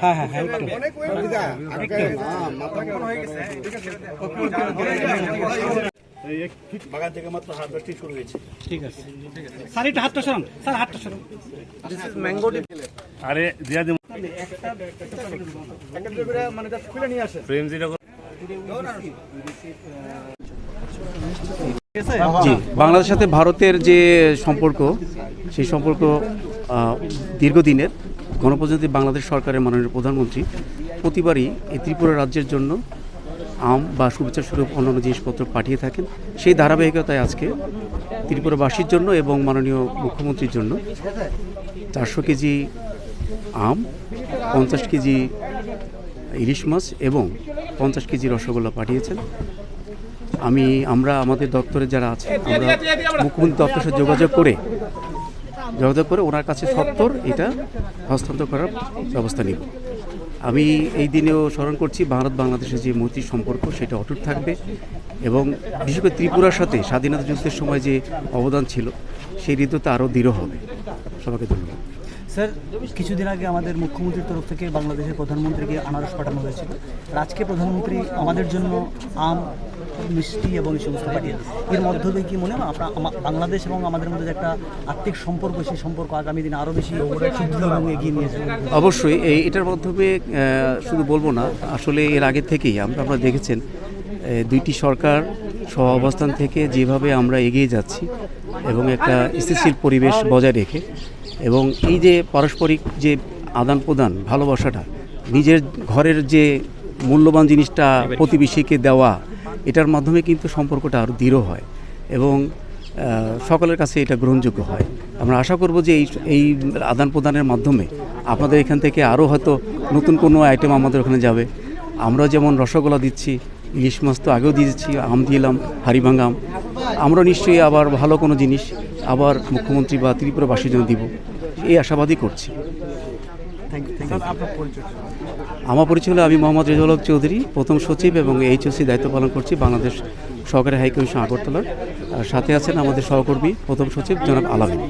হ্যাঁ হ্যাঁ হ্যাঁ বাগান থেকে মাত্র হারভেস্টিং শুরু হয়েছে ঠিক আছে স্যার একটু হাতটা সরান স্যার হাতটা সরান আরে দিয়া মানে জাস্ট খুলে নিয়ে আসেন ফ্রেম জি, বাংলাদেশের সাথে ভারতের যে সম্পর্ক, সেই সম্পর্ক দীর্ঘদিনের, গণপ্রজাতন্ত্রী বাংলাদেশ সরকারের মাননীয় প্রধানমন্ত্রী প্রতিবারই এই ত্রিপুরা রাজ্যের জন্য আম বা শুভেচ্ছা স্বরূপ অন্যান্য জিনিসপত্র পাঠিয়ে থাকেন। সেই ধারাবাহিকতায় আজকে ত্রিপুরাবাসীর জন্য এবং মাননীয় মুখ্যমন্ত্রীর জন্য চারশো কেজি আম, পঞ্চাশ কেজি ইলিশ মাছ এবং পঞ্চাশ কেজি রসগোল্লা পাঠিয়েছেন। আমি, আমরা, আমাদের দপ্তরে যারা আছে, আমরা মুখ্যমন্ত্রী দপ্তরের সাথে যোগাযোগ করে যোগাযোগ করে ওনার কাছে সত্তর এটা হস্তান্তর করার ব্যবস্থা নিব। আমি এই দিনেও স্মরণ করছি, ভারত বাংলাদেশের যে মৈত্রী সম্পর্ক, সেটা অটুট থাকবে এবং বিশেষ করে ত্রিপুরার সাথে স্বাধীনতা যুদ্ধের সময় যে অবদান ছিল, সেই হৃদয়তা আরও দৃঢ় হবে। সবাইকে ধন্যবাদ। স্যার, কিছুদিন আগে আমাদের মুখ্যমন্ত্রীর তরফ থেকে বাংলাদেশের প্রধানমন্ত্রীকে আনারস পাঠানো হয়েছিল। আজকে প্রধানমন্ত্রী আমাদের জন্য আম মিষ্টি এবং এই সমস্ত পাঠিয়েছে এর মধ্য দিয়ে কি মনে হয় আপনার বাংলাদেশ এবং আমাদের মধ্যে যে একটা আর্থিক সম্পর্ক সেই সম্পর্ক আগামী দিনে আরও বেশি সুদৃঢ় এবং এগিয়ে নিয়ে যাবে। অবশ্যই এই এটার মাধ্যমে শুধু বলব না আসলে এর আগে থেকেই আমরা আপনারা দেখেছেন দুইটি সরকার সহ অবস্থান থেকে যেভাবে আমরা এগিয়ে যাচ্ছি এবং একটা স্থিতিশীল পরিবেশ বজায় রেখে এবং এই যে পারস্পরিক যে আদান প্রদান ভালোবাসাটা নিজের ঘরের যে মূল্যবান জিনিসটা প্রতিবেশীকে দেওয়া এটার মাধ্যমে কিন্তু সম্পর্কটা আরও দৃঢ় হয় এবং সকলের কাছে এটা গ্রহণযোগ্য হয়। আমরা আশা করব যে এই এই আদান প্রদানের মাধ্যমে আপনাদের এখান থেকে আরও হয়তো নতুন কোনো আইটেম আমাদের ওখানে যাবে। আমরা যেমন রসগোল্লা দিচ্ছি, ইলিশ মাছ তো আগেও দিয়েছি, আম দিলাম, হাড়িভাঙ্গা আম। আমরা নিশ্চয়ই আবার ভালো কোনো জিনিস আবার মুখ্যমন্ত্রী বা ত্রিপুরাবাসীর জন্য দিব। এই আশাবাদী করছি। আমার পরিচয় হলো আমি মোহাম্মদ রেজাউল হক চৌধুরী প্রথম সচিব এবং এইচওসি দায়িত্ব পালন করছি বাংলাদেশ সহকারী হাইকমিশন আগরতলার। আর সাথে আছেন আমাদের সহকর্মী প্রথম সচিব জনাব আলামিন।